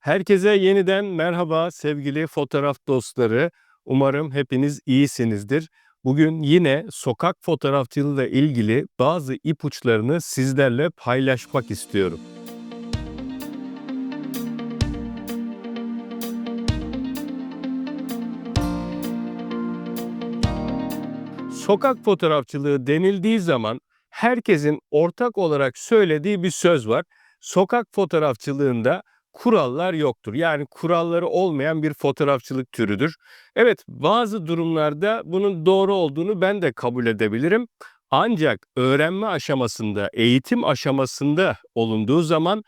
Herkese yeniden merhaba sevgili fotoğraf dostları. Umarım hepiniz iyisinizdir. Bugün yine sokak fotoğrafçılığı ile ilgili bazı ipuçlarını sizlerle paylaşmak istiyorum. Sokak fotoğrafçılığı denildiği zaman herkesin ortak olarak söylediği bir söz var. Sokak fotoğrafçılığında kurallar yoktur. Yani kuralları olmayan bir fotoğrafçılık türüdür. Evet, bazı durumlarda bunun doğru olduğunu ben de kabul edebilirim. Ancak öğrenme aşamasında, eğitim aşamasında olunduğu zaman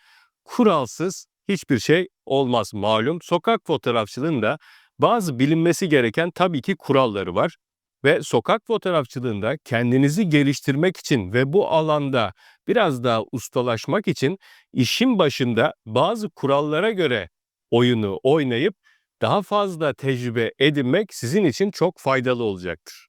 kuralsız hiçbir şey olmaz malum. Sokak fotoğrafçılığında bazı bilinmesi gereken tabii ki kuralları var ve sokak fotoğrafçılığında kendinizi geliştirmek için ve bu alanda biraz daha ustalaşmak için işin başında bazı kurallara göre oyunu oynayıp daha fazla tecrübe edinmek sizin için çok faydalı olacaktır.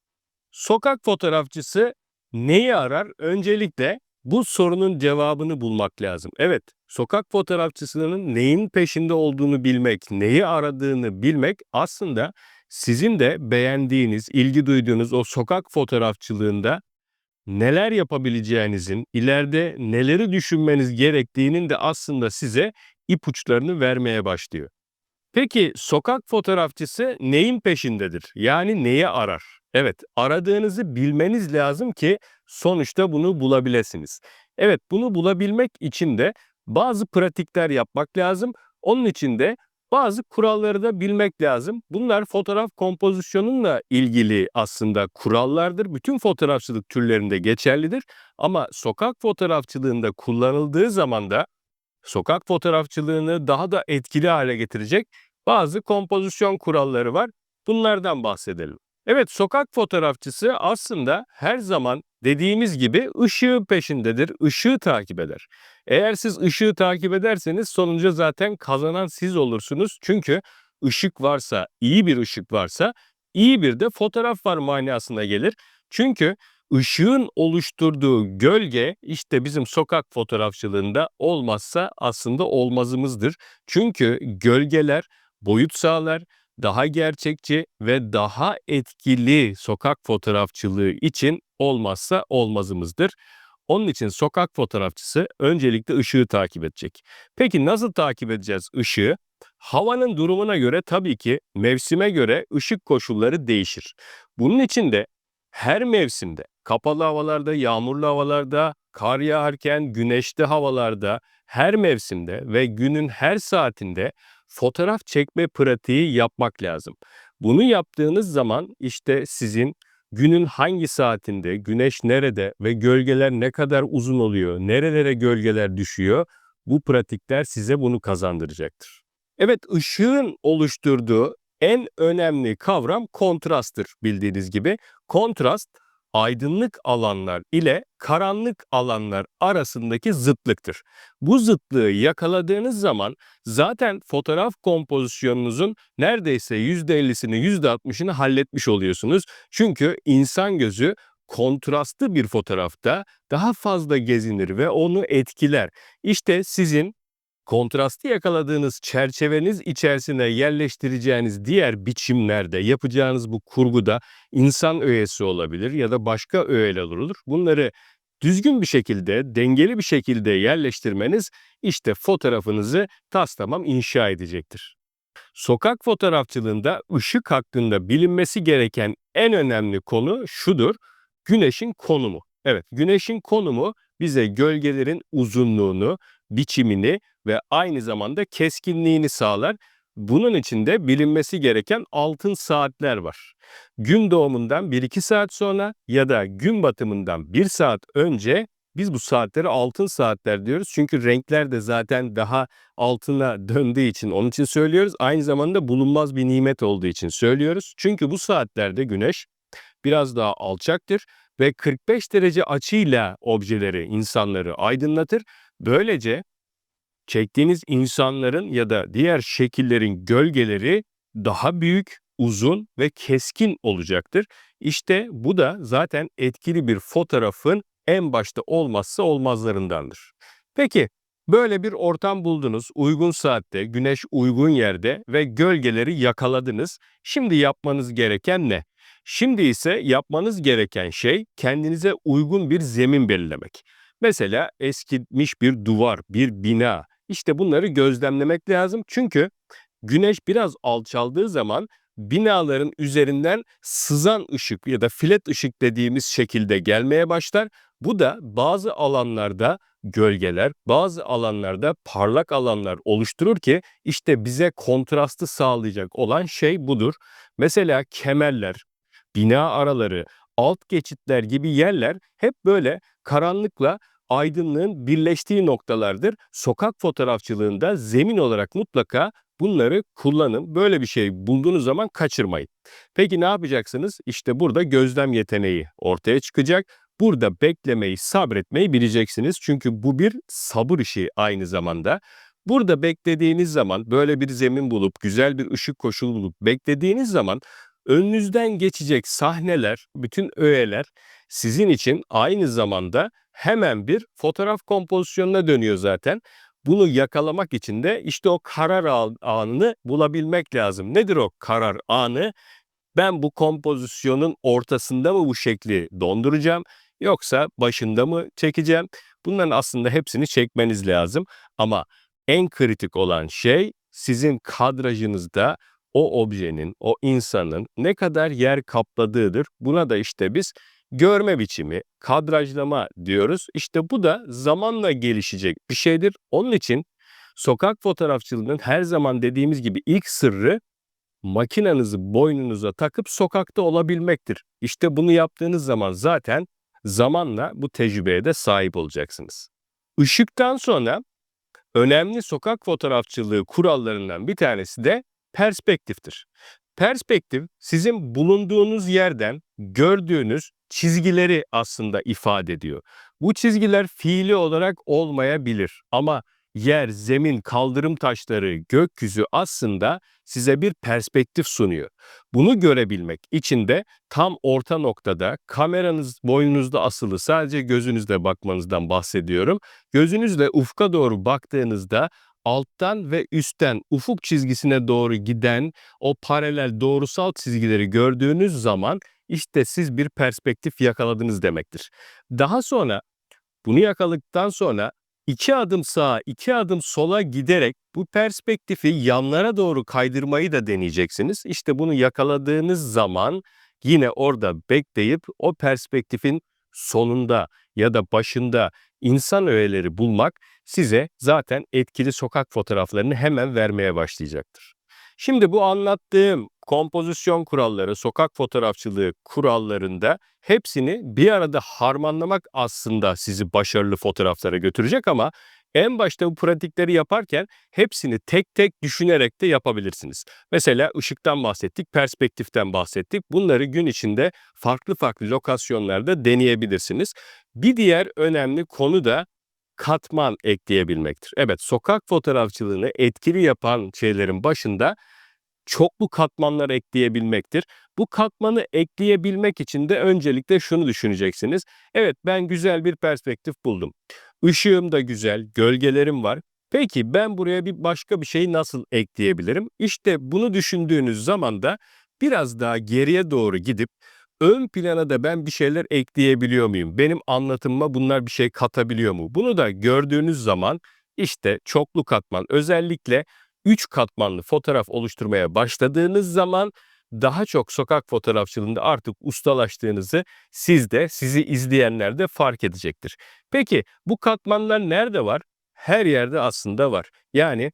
Sokak fotoğrafçısı neyi arar? Öncelikle bu sorunun cevabını bulmak lazım. Evet, sokak fotoğrafçısının neyin peşinde olduğunu bilmek, neyi aradığını bilmek aslında sizin de beğendiğiniz, ilgi duyduğunuz o sokak fotoğrafçılığında neler yapabileceğinizin, ileride neleri düşünmeniz gerektiğinin de aslında size ipuçlarını vermeye başlıyor. Peki sokak fotoğrafçısı neyin peşindedir? Yani neyi arar? Evet, aradığınızı bilmeniz lazım ki sonuçta bunu bulabilirsiniz. Evet, bunu bulabilmek için de bazı pratikler yapmak lazım. Onun için de bazı kuralları da bilmek lazım. Bunlar fotoğraf kompozisyonunla ilgili aslında kurallardır. Bütün fotoğrafçılık türlerinde geçerlidir. Ama sokak fotoğrafçılığında kullanıldığı zaman da sokak fotoğrafçılığını daha da etkili hale getirecek bazı kompozisyon kuralları var. Bunlardan bahsedelim. Evet, sokak fotoğrafçısı aslında her zaman dediğimiz gibi ışığı peşindedir, ışığı takip eder. Eğer siz ışığı takip ederseniz sonucu zaten kazanan siz olursunuz. Çünkü ışık varsa, iyi bir ışık varsa iyi bir de fotoğraf var manasına gelir. Çünkü ışığın oluşturduğu gölge işte bizim sokak fotoğrafçılığında olmazsa aslında olmazımızdır. Çünkü gölgeler boyut sağlar, daha gerçekçi ve daha etkili sokak fotoğrafçılığı için olmazsa olmazımızdır. Onun için sokak fotoğrafçısı öncelikle ışığı takip edecek. Peki nasıl takip edeceğiz ışığı? Havanın durumuna göre tabii ki mevsime göre ışık koşulları değişir. Bunun için de her mevsimde, kapalı havalarda, yağmurlu havalarda, kar yağarken, güneşli havalarda, her mevsimde ve günün her saatinde fotoğraf çekme pratiği yapmak lazım. Bunu yaptığınız zaman işte sizin günün hangi saatinde, güneş nerede ve gölgeler ne kadar uzun oluyor, nerelere gölgeler düşüyor bu pratikler size bunu kazandıracaktır. Evet ışığın oluşturduğu en önemli kavram kontrasttır bildiğiniz gibi. Kontrast aydınlık alanlar ile karanlık alanlar arasındaki zıtlıktır. Bu zıtlığı yakaladığınız zaman zaten fotoğraf kompozisyonunuzun neredeyse %50'sini %60'ını halletmiş oluyorsunuz. Çünkü insan gözü kontrastlı bir fotoğrafta daha fazla gezinir ve onu etkiler. İşte sizin kontrastı yakaladığınız çerçeveniz içerisine yerleştireceğiniz diğer biçimlerde yapacağınız bu kurguda insan öğesi olabilir ya da başka öğeler olur. Bunları düzgün bir şekilde, dengeli bir şekilde yerleştirmeniz işte fotoğrafınızı tas tamam inşa edecektir. Sokak fotoğrafçılığında ışık hakkında bilinmesi gereken en önemli konu şudur. Güneşin konumu. Evet, güneşin konumu bize gölgelerin uzunluğunu, biçimini ve aynı zamanda keskinliğini sağlar. Bunun için de bilinmesi gereken altın saatler var. Gün doğumundan 1-2 saat sonra ya da gün batımından 1 saat önce biz bu saatleri altın saatler diyoruz. Çünkü renkler de zaten daha altına döndüğü için onun için söylüyoruz. Aynı zamanda bulunmaz bir nimet olduğu için söylüyoruz. Çünkü bu saatlerde güneş biraz daha alçaktır ve 45 derece açıyla objeleri, insanları aydınlatır. Böylece çektiğiniz insanların ya da diğer şekillerin gölgeleri daha büyük, uzun ve keskin olacaktır. İşte bu da zaten etkili bir fotoğrafın en başta olmazsa olmazlarındandır. Peki Böyle bir ortam buldunuz, uygun saatte, güneş uygun yerde ve gölgeleri yakaladınız. Şimdi yapmanız gereken ne? Şimdi ise yapmanız gereken şey kendinize uygun bir zemin belirlemek. Mesela eskimiş bir duvar, bir bina. İşte bunları gözlemlemek lazım. Çünkü güneş biraz alçaldığı zaman binaların üzerinden sızan ışık ya da filet ışık dediğimiz şekilde gelmeye başlar. Bu da bazı alanlarda gölgeler, bazı alanlarda parlak alanlar oluşturur ki işte bize kontrastı sağlayacak olan şey budur. Mesela kemerler, bina araları, alt geçitler gibi yerler hep böyle karanlıkla aydınlığın birleştiği noktalardır. Sokak fotoğrafçılığında zemin olarak mutlaka bunları kullanın. Böyle bir şey bulduğunuz zaman kaçırmayın. Peki ne yapacaksınız? İşte burada gözlem yeteneği ortaya çıkacak. Burada beklemeyi, sabretmeyi bileceksiniz. Çünkü bu bir sabır işi aynı zamanda. Burada beklediğiniz zaman böyle bir zemin bulup, güzel bir ışık koşulu bulup beklediğiniz zaman önünüzden geçecek sahneler, bütün öğeler sizin için aynı zamanda hemen bir fotoğraf kompozisyonuna dönüyor zaten. Bunu yakalamak için de işte o karar anını bulabilmek lazım. Nedir o karar anı? Ben bu kompozisyonun ortasında mı bu şekli donduracağım yoksa başında mı çekeceğim? Bunların aslında hepsini çekmeniz lazım ama en kritik olan şey sizin kadrajınızda o objenin, o insanın ne kadar yer kapladığıdır. Buna da işte biz görme biçimi, kadrajlama diyoruz. İşte bu da zamanla gelişecek bir şeydir. Onun için sokak fotoğrafçılığının her zaman dediğimiz gibi ilk sırrı makinenizi boynunuza takıp sokakta olabilmektir. İşte bunu yaptığınız zaman zaten zamanla bu tecrübeye de sahip olacaksınız. Işıktan sonra önemli sokak fotoğrafçılığı kurallarından bir tanesi de perspektiftir. Perspektif sizin bulunduğunuz yerden gördüğünüz çizgileri aslında ifade ediyor. Bu çizgiler fiili olarak olmayabilir ama yer, zemin, kaldırım taşları, gökyüzü aslında size bir perspektif sunuyor. Bunu görebilmek için de tam orta noktada kameranız boynunuzda asılı sadece gözünüzle bakmanızdan bahsediyorum. Gözünüzle ufka doğru baktığınızda alttan ve üstten ufuk çizgisine doğru giden o paralel doğrusal çizgileri gördüğünüz zaman işte siz bir perspektif yakaladınız demektir. Daha sonra bunu yakaladıktan sonra iki adım sağa, iki adım sola giderek bu perspektifi yanlara doğru kaydırmayı da deneyeceksiniz. İşte bunu yakaladığınız zaman yine orada bekleyip o perspektifin sonunda ya da başında insan öğeleri bulmak size zaten etkili sokak fotoğraflarını hemen vermeye başlayacaktır. Şimdi bu anlattığım kompozisyon kuralları, sokak fotoğrafçılığı kurallarında hepsini bir arada harmanlamak aslında sizi başarılı fotoğraflara götürecek ama en başta bu pratikleri yaparken hepsini tek tek düşünerek de yapabilirsiniz. Mesela ışıktan bahsettik, perspektiften bahsettik. Bunları gün içinde farklı farklı lokasyonlarda deneyebilirsiniz. Bir diğer önemli konu da katman ekleyebilmektir. Evet, sokak fotoğrafçılığını etkili yapan şeylerin başında çoklu katmanlar ekleyebilmektir. Bu katmanı ekleyebilmek için de öncelikle şunu düşüneceksiniz. Evet ben güzel bir perspektif buldum. Işığım da güzel, gölgelerim var. Peki ben buraya bir başka bir şey nasıl ekleyebilirim? İşte bunu düşündüğünüz zaman da biraz daha geriye doğru gidip ön plana da ben bir şeyler ekleyebiliyor muyum? Benim anlatımıma bunlar bir şey katabiliyor mu? Bunu da gördüğünüz zaman işte çoklu katman özellikle 3 katmanlı fotoğraf oluşturmaya başladığınız zaman daha çok sokak fotoğrafçılığında artık ustalaştığınızı siz de sizi izleyenler de fark edecektir. Peki bu katmanlar nerede var? Her yerde aslında var. Yani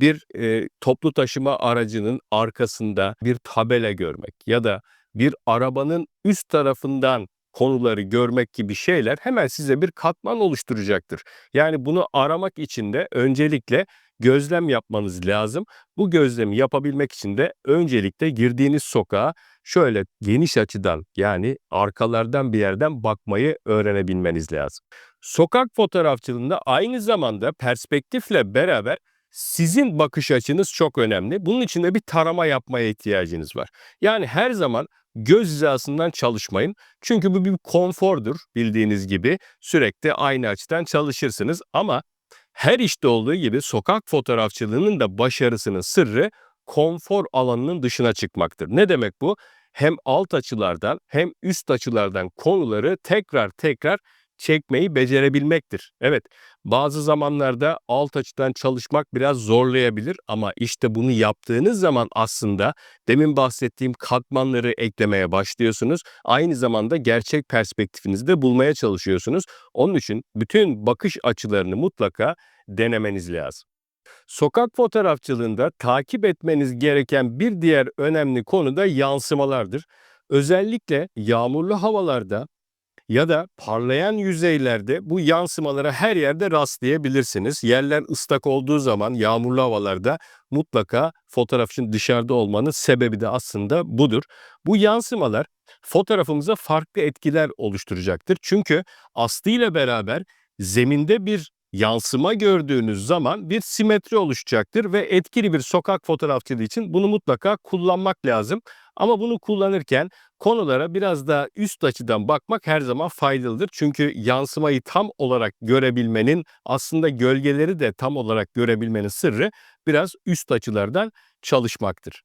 bir e, toplu taşıma aracının arkasında bir tabela görmek ya da bir arabanın üst tarafından konuları görmek gibi şeyler hemen size bir katman oluşturacaktır. Yani bunu aramak için de öncelikle gözlem yapmanız lazım. Bu gözlemi yapabilmek için de öncelikle girdiğiniz sokağa şöyle geniş açıdan yani arkalardan bir yerden bakmayı öğrenebilmeniz lazım. Sokak fotoğrafçılığında aynı zamanda perspektifle beraber sizin bakış açınız çok önemli. Bunun için de bir tarama yapmaya ihtiyacınız var. Yani her zaman göz hizasından çalışmayın. Çünkü bu bir konfordur bildiğiniz gibi. Sürekli aynı açıdan çalışırsınız ama Her işte olduğu gibi sokak fotoğrafçılığının da başarısının sırrı konfor alanının dışına çıkmaktır. Ne demek bu? Hem alt açılardan hem üst açılardan konuları tekrar tekrar çekmeyi becerebilmektir. Evet, bazı zamanlarda alt açıdan çalışmak biraz zorlayabilir ama işte bunu yaptığınız zaman aslında demin bahsettiğim katmanları eklemeye başlıyorsunuz. Aynı zamanda gerçek perspektifinizi de bulmaya çalışıyorsunuz. Onun için bütün bakış açılarını mutlaka denemeniz lazım. Sokak fotoğrafçılığında takip etmeniz gereken bir diğer önemli konu da yansımalardır. Özellikle yağmurlu havalarda ya da parlayan yüzeylerde bu yansımalara her yerde rastlayabilirsiniz. Yerler ıslak olduğu zaman yağmurlu havalarda mutlaka fotoğraf için dışarıda olmanın sebebi de aslında budur. Bu yansımalar fotoğrafımıza farklı etkiler oluşturacaktır. Çünkü aslı beraber zeminde bir yansıma gördüğünüz zaman bir simetri oluşacaktır ve etkili bir sokak fotoğrafçılığı için bunu mutlaka kullanmak lazım. Ama bunu kullanırken konulara biraz daha üst açıdan bakmak her zaman faydalıdır. Çünkü yansımayı tam olarak görebilmenin aslında gölgeleri de tam olarak görebilmenin sırrı biraz üst açılardan çalışmaktır.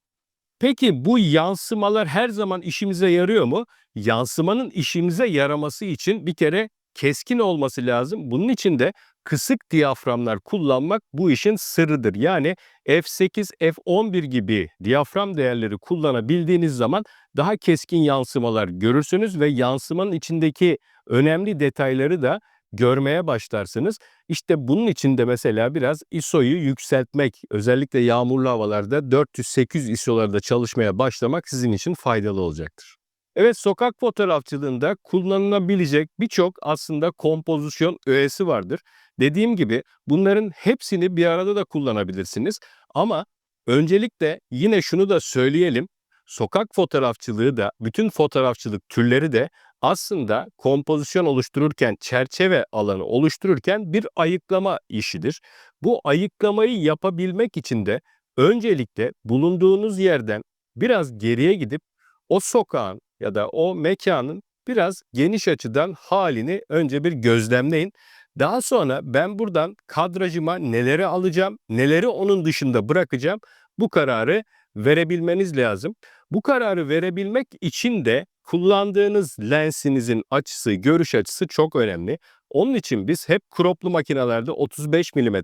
Peki bu yansımalar her zaman işimize yarıyor mu? Yansımanın işimize yaraması için bir kere keskin olması lazım. Bunun için de kısık diyaframlar kullanmak bu işin sırrıdır. Yani f8, f11 gibi diyafram değerleri kullanabildiğiniz zaman daha keskin yansımalar görürsünüz ve yansımanın içindeki önemli detayları da görmeye başlarsınız. İşte bunun için de mesela biraz ISO'yu yükseltmek, özellikle yağmurlu havalarda 400-800 ISO'larda çalışmaya başlamak sizin için faydalı olacaktır. Evet sokak fotoğrafçılığında kullanılabilecek birçok aslında kompozisyon öğesi vardır. Dediğim gibi bunların hepsini bir arada da kullanabilirsiniz. Ama öncelikle yine şunu da söyleyelim. Sokak fotoğrafçılığı da bütün fotoğrafçılık türleri de aslında kompozisyon oluştururken, çerçeve alanı oluştururken bir ayıklama işidir. Bu ayıklamayı yapabilmek için de öncelikle bulunduğunuz yerden biraz geriye gidip o sokağın ya da o mekanın biraz geniş açıdan halini önce bir gözlemleyin. Daha sonra ben buradan kadrajıma neleri alacağım, neleri onun dışında bırakacağım bu kararı verebilmeniz lazım. Bu kararı verebilmek için de kullandığınız lensinizin açısı, görüş açısı çok önemli. Onun için biz hep croplu makinelerde 35 mm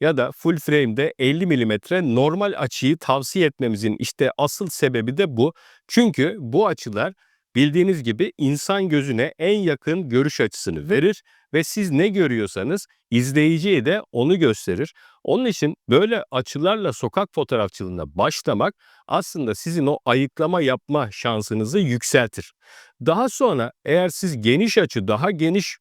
ya da full frame'de 50 mm normal açıyı tavsiye etmemizin işte asıl sebebi de bu. Çünkü bu açılar bildiğiniz gibi insan gözüne en yakın görüş açısını verir ve siz ne görüyorsanız izleyiciye de onu gösterir. Onun için böyle açılarla sokak fotoğrafçılığına başlamak aslında sizin o ayıklama yapma şansınızı yükseltir. Daha sonra eğer siz geniş açı, daha geniş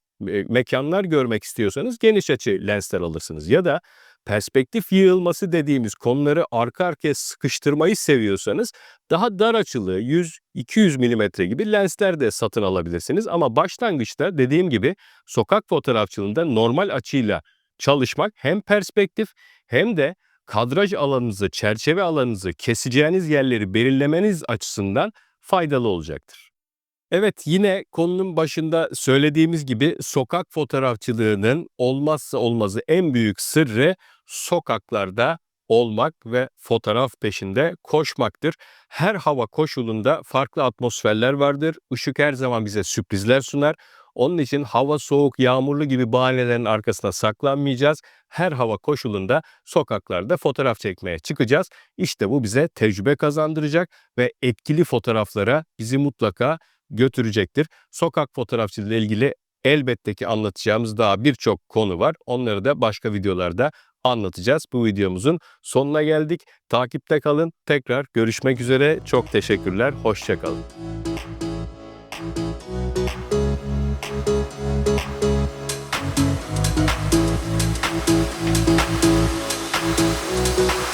mekanlar görmek istiyorsanız geniş açı lensler alırsınız ya da perspektif yığılması dediğimiz konuları arka arkaya sıkıştırmayı seviyorsanız daha dar açılı 100-200 mm gibi lensler de satın alabilirsiniz. Ama başlangıçta dediğim gibi sokak fotoğrafçılığında normal açıyla çalışmak hem perspektif hem de kadraj alanınızı, çerçeve alanınızı, keseceğiniz yerleri belirlemeniz açısından faydalı olacaktır. Evet yine konunun başında söylediğimiz gibi sokak fotoğrafçılığının olmazsa olmazı en büyük sırrı sokaklarda olmak ve fotoğraf peşinde koşmaktır. Her hava koşulunda farklı atmosferler vardır. Işık her zaman bize sürprizler sunar. Onun için hava soğuk, yağmurlu gibi bahanelerin arkasına saklanmayacağız. Her hava koşulunda sokaklarda fotoğraf çekmeye çıkacağız. İşte bu bize tecrübe kazandıracak ve etkili fotoğraflara bizi mutlaka götürecektir. Sokak fotoğrafçılığıyla ilgili elbette ki anlatacağımız daha birçok konu var. Onları da başka videolarda anlatacağız. Bu videomuzun sonuna geldik. Takipte kalın. Tekrar görüşmek üzere. Çok teşekkürler. Hoşçakalın. Thank